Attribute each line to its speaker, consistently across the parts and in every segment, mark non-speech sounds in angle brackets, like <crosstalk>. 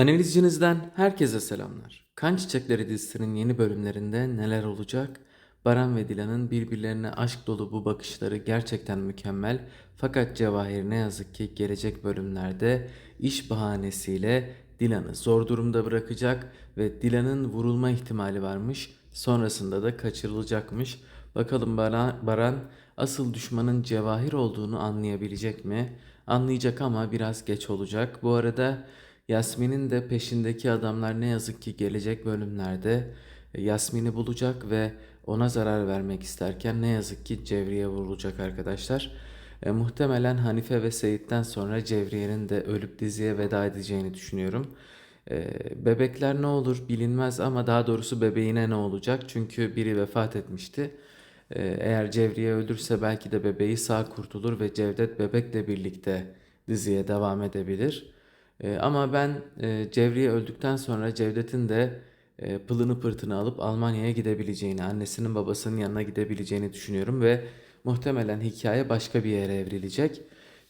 Speaker 1: Analizcinizden herkese selamlar. Kan Çiçekleri dizisinin yeni bölümlerinde neler olacak? Baran ve Dilan'ın birbirlerine aşk dolu bu bakışları gerçekten mükemmel. Fakat Cevahir ne yazık ki gelecek bölümlerde iş bahanesiyle Dilan'ı zor durumda bırakacak ve Dilan'ın vurulma ihtimali varmış. Sonrasında da kaçırılacakmış. Bakalım Baran, Baran asıl düşmanın Cevahir olduğunu anlayabilecek mi? Anlayacak ama biraz geç olacak. Bu arada Yasmin'in de peşindeki adamlar ne yazık ki gelecek bölümlerde e, Yasmin'i bulacak ve ona zarar vermek isterken ne yazık ki Cevriye vurulacak arkadaşlar. E, muhtemelen Hanife ve Seyit'ten sonra Cevriye'nin de ölüp diziye veda edeceğini düşünüyorum. E, bebekler ne olur bilinmez ama daha doğrusu bebeğine ne olacak? Çünkü biri vefat etmişti. E, eğer Cevriye ölürse belki de bebeği sağ kurtulur ve Cevdet bebekle birlikte diziye devam edebilir. E, ama ben e, Cevriye öldükten sonra Cevdet'in de e, pılını pırtını alıp Almanya'ya gidebileceğini, annesinin babasının yanına gidebileceğini düşünüyorum ve muhtemelen hikaye başka bir yere evrilecek.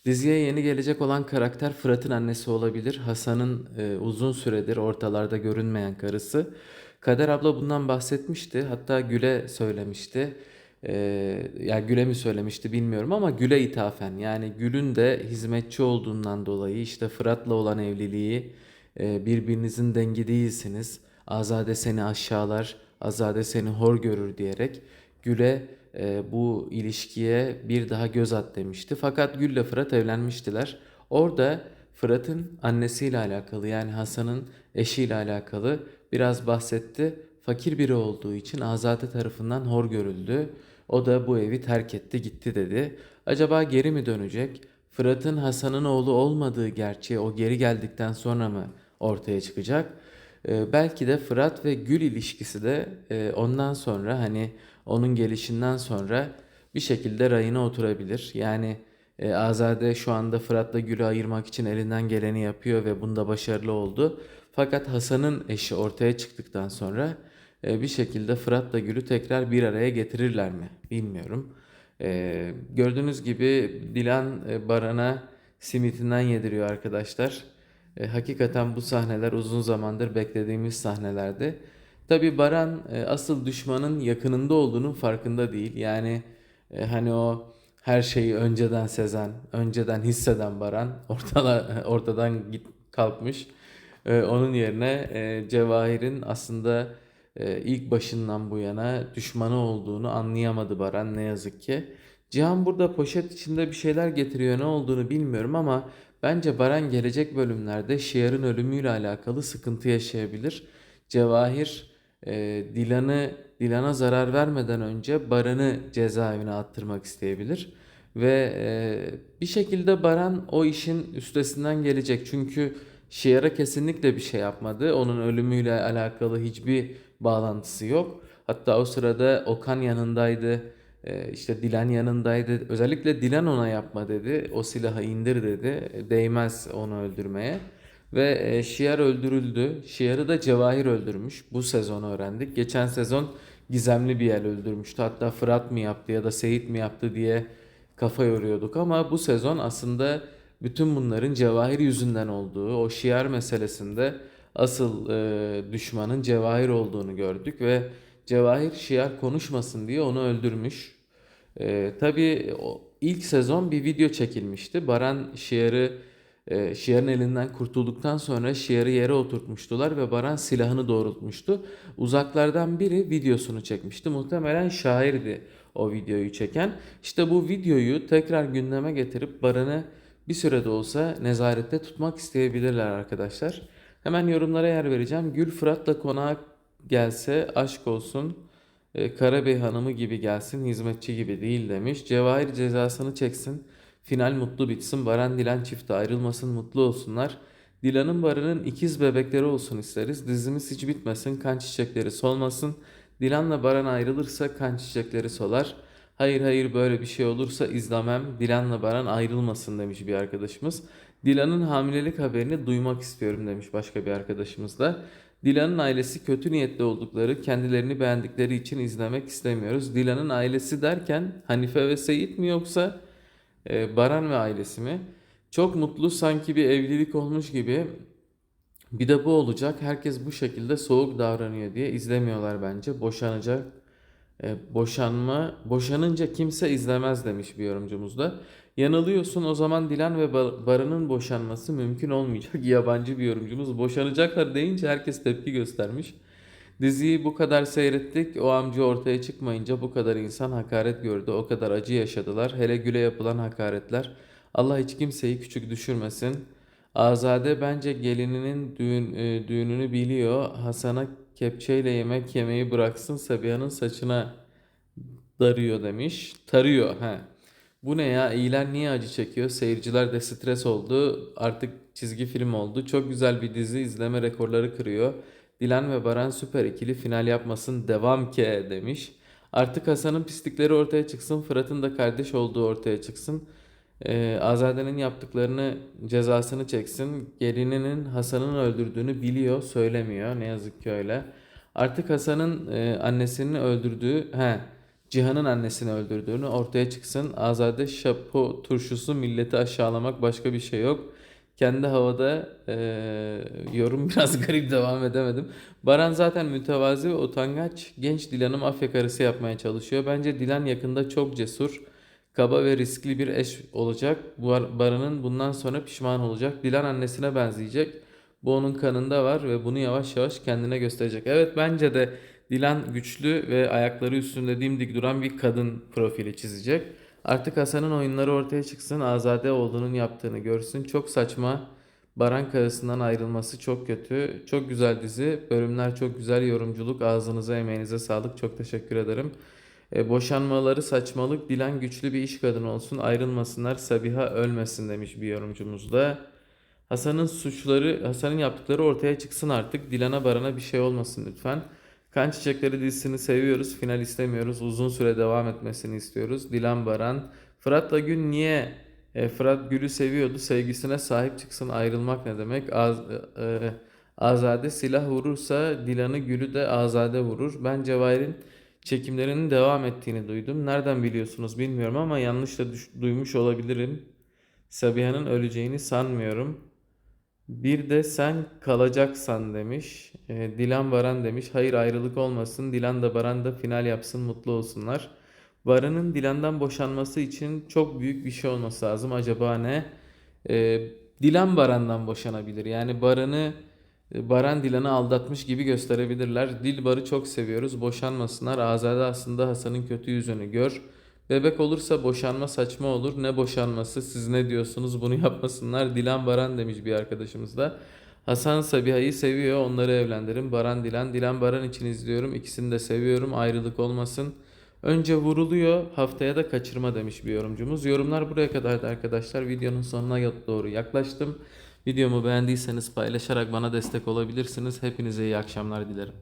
Speaker 1: Diziye yeni gelecek olan karakter Fırat'ın annesi olabilir. Hasan'ın e, uzun süredir ortalarda görünmeyen karısı. Kader abla bundan bahsetmişti. Hatta Gül'e söylemişti. Ee, ya Gül'e mi söylemişti bilmiyorum ama Gül'e ithafen yani Gül'ün de hizmetçi olduğundan dolayı işte Fırat'la olan evliliği e, birbirinizin dengi değilsiniz. Azade seni aşağılar, Azade seni hor görür diyerek Gül'e e, bu ilişkiye bir daha göz at demişti. Fakat Gül'le Fırat evlenmiştiler. Orada Fırat'ın annesiyle alakalı yani Hasan'ın eşiyle alakalı biraz bahsetti. Fakir biri olduğu için Azade tarafından hor görüldü. O da bu evi terk etti gitti dedi. Acaba geri mi dönecek? Fırat'ın Hasan'ın oğlu olmadığı gerçeği o geri geldikten sonra mı ortaya çıkacak? Ee, belki de Fırat ve Gül ilişkisi de e, ondan sonra hani onun gelişinden sonra bir şekilde rayına oturabilir. Yani e, Azade şu anda Fırat'la Gül'ü ayırmak için elinden geleni yapıyor ve bunda başarılı oldu. Fakat Hasan'ın eşi ortaya çıktıktan sonra bir şekilde Fırat'la Gül'ü tekrar bir araya getirirler mi? Bilmiyorum. E, gördüğünüz gibi Dilan e, Baran'a simitinden yediriyor arkadaşlar. E, hakikaten bu sahneler uzun zamandır beklediğimiz sahnelerdi. Tabii Baran e, asıl düşmanın yakınında olduğunun farkında değil. Yani e, hani o her şeyi önceden sezen, önceden hisseden Baran <laughs> ortala, ortadan git kalkmış. Onun yerine Cevahir'in aslında ilk başından bu yana düşmanı olduğunu anlayamadı Baran ne yazık ki. Cihan burada poşet içinde bir şeyler getiriyor ne olduğunu bilmiyorum ama bence Baran gelecek bölümlerde Şiar'ın ölümüyle alakalı sıkıntı yaşayabilir. Cevahir e, Dilan'ı Dilan'a zarar vermeden önce Baran'ı cezaevine attırmak isteyebilir. Ve e, bir şekilde Baran o işin üstesinden gelecek. Çünkü Şiar'a kesinlikle bir şey yapmadı. Onun ölümüyle alakalı hiçbir bağlantısı yok. Hatta o sırada Okan yanındaydı. Ee, işte Dilan yanındaydı. Özellikle Dilan ona yapma dedi. O silahı indir dedi. Değmez onu öldürmeye. Ve e, Şiar öldürüldü. Şiar'ı da Cevahir öldürmüş. Bu sezon öğrendik. Geçen sezon gizemli bir el öldürmüştü. Hatta Fırat mı yaptı ya da Seyit mi yaptı diye kafa yoruyorduk. Ama bu sezon aslında bütün bunların Cevahir yüzünden olduğu, o Şiar meselesinde asıl e, düşmanın Cevahir olduğunu gördük ve Cevahir Şiar konuşmasın diye onu öldürmüş. E, tabii o, ilk sezon bir video çekilmişti. Baran Şiar'ı e, Şiar'ın elinden kurtulduktan sonra Şiar'ı yere oturtmuştular ve Baran silahını doğrultmuştu. Uzaklardan biri videosunu çekmişti. Muhtemelen şairdi o videoyu çeken. İşte bu videoyu tekrar gündeme getirip Baran'ı bir sürede olsa nezarette tutmak isteyebilirler arkadaşlar. Hemen yorumlara yer vereceğim. Gül Fırat'la konağa gelse aşk olsun. E, Karabey hanımı gibi gelsin hizmetçi gibi değil demiş. Cevahir cezasını çeksin. Final mutlu bitsin. Baran Dilan çifti ayrılmasın mutlu olsunlar. Dilan'ın Baran'ın ikiz bebekleri olsun isteriz. Dizimiz hiç bitmesin. Kan çiçekleri solmasın. Dilan'la Baran ayrılırsa kan çiçekleri solar. Hayır hayır böyle bir şey olursa izlemem. Dilan'la Baran ayrılmasın demiş bir arkadaşımız. Dilan'ın hamilelik haberini duymak istiyorum demiş başka bir arkadaşımız da. Dilan'ın ailesi kötü niyetli oldukları, kendilerini beğendikleri için izlemek istemiyoruz. Dilan'ın ailesi derken Hanife ve Seyit mi yoksa e, Baran ve ailesi mi? Çok mutlu sanki bir evlilik olmuş gibi. Bir de bu olacak. Herkes bu şekilde soğuk davranıyor diye izlemiyorlar bence. Boşanacak. E, boşanma, boşanınca kimse izlemez demiş bir yorumcumuz da. Yanılıyorsun o zaman Dilan ve Bar- Baran'ın boşanması mümkün olmayacak. <laughs> Yabancı bir yorumcumuz. Boşanacaklar deyince herkes tepki göstermiş. Diziyi bu kadar seyrettik. O amca ortaya çıkmayınca bu kadar insan hakaret gördü. O kadar acı yaşadılar. Hele Gül'e yapılan hakaretler. Allah hiç kimseyi küçük düşürmesin. Azade bence gelininin düğün, e, düğününü biliyor. Hasan'a kepçeyle yemek yemeyi bıraksın Sabiha'nın saçına darıyor demiş. Tarıyor he. Bu ne ya? İyiler niye acı çekiyor? Seyirciler de stres oldu. Artık çizgi film oldu. Çok güzel bir dizi izleme rekorları kırıyor. Dilan ve Baran süper ikili final yapmasın devam ke demiş. Artık Hasan'ın pislikleri ortaya çıksın. Fırat'ın da kardeş olduğu ortaya çıksın. Ee, Azade'nin yaptıklarını cezasını çeksin. Gelininin Hasan'ın öldürdüğünü biliyor, söylemiyor. Ne yazık ki öyle. Artık Hasan'ın e, annesini öldürdüğü, he, Cihan'ın annesini öldürdüğünü ortaya çıksın. Azade şapo turşusu milleti aşağılamak başka bir şey yok. Kendi havada e, yorum <laughs> biraz garip devam edemedim. Baran zaten mütevazi ve utangaç. Genç Dilan'ı mafya karısı yapmaya çalışıyor. Bence Dilan yakında çok cesur, kaba ve riskli bir eş olacak. Bar- Baran'ın bundan sonra pişman olacak. Dilan annesine benzeyecek. Bu onun kanında var ve bunu yavaş yavaş kendine gösterecek. Evet bence de Dilan güçlü ve ayakları üstünde dimdik duran bir kadın profili çizecek. Artık Hasan'ın oyunları ortaya çıksın. Azade olduğunun yaptığını görsün. Çok saçma. Baran karısından ayrılması çok kötü. Çok güzel dizi. Bölümler çok güzel. Yorumculuk. Ağzınıza emeğinize sağlık. Çok teşekkür ederim. E, boşanmaları saçmalık. Dilan güçlü bir iş kadını olsun. Ayrılmasınlar. Sabiha ölmesin demiş bir yorumcumuz da. Hasan'ın suçları, Hasan'ın yaptıkları ortaya çıksın artık. Dilan'a Baran'a bir şey olmasın lütfen. Kan Çiçekleri dizisini seviyoruz. Final istemiyoruz. Uzun süre devam etmesini istiyoruz. Dilan Baran. Fırat'la Gül niye? E, Fırat Gül'ü seviyordu. Sevgisine sahip çıksın. Ayrılmak ne demek? Az, e, e, Azade silah vurursa Dilan'ı Gül'ü de Azade vurur. Ben Cevahir'in çekimlerinin devam ettiğini duydum. Nereden biliyorsunuz bilmiyorum ama yanlış da duymuş olabilirim. Sabiha'nın öleceğini sanmıyorum. Bir de sen kalacaksan demiş. E, Dilan Baran demiş. Hayır ayrılık olmasın. Dilan da Baran da final yapsın mutlu olsunlar. Baran'ın Dilan'dan boşanması için çok büyük bir şey olması lazım. Acaba ne? E, Dilan Baran'dan boşanabilir. Yani Baran'ı Baran Dilan'ı aldatmış gibi gösterebilirler. Dilbar'ı çok seviyoruz. Boşanmasınlar. Azade aslında Hasan'ın kötü yüzünü gör. Bebek olursa boşanma saçma olur. Ne boşanması siz ne diyorsunuz bunu yapmasınlar. Dilan Baran demiş bir arkadaşımız da. Hasan Sabiha'yı seviyor onları evlendirin. Baran Dilan. Dilan Baran için izliyorum. İkisini de seviyorum. Ayrılık olmasın. Önce vuruluyor haftaya da kaçırma demiş bir yorumcumuz. Yorumlar buraya kadardı arkadaşlar. Videonun sonuna doğru yaklaştım. Videomu beğendiyseniz paylaşarak bana destek olabilirsiniz. Hepinize iyi akşamlar dilerim.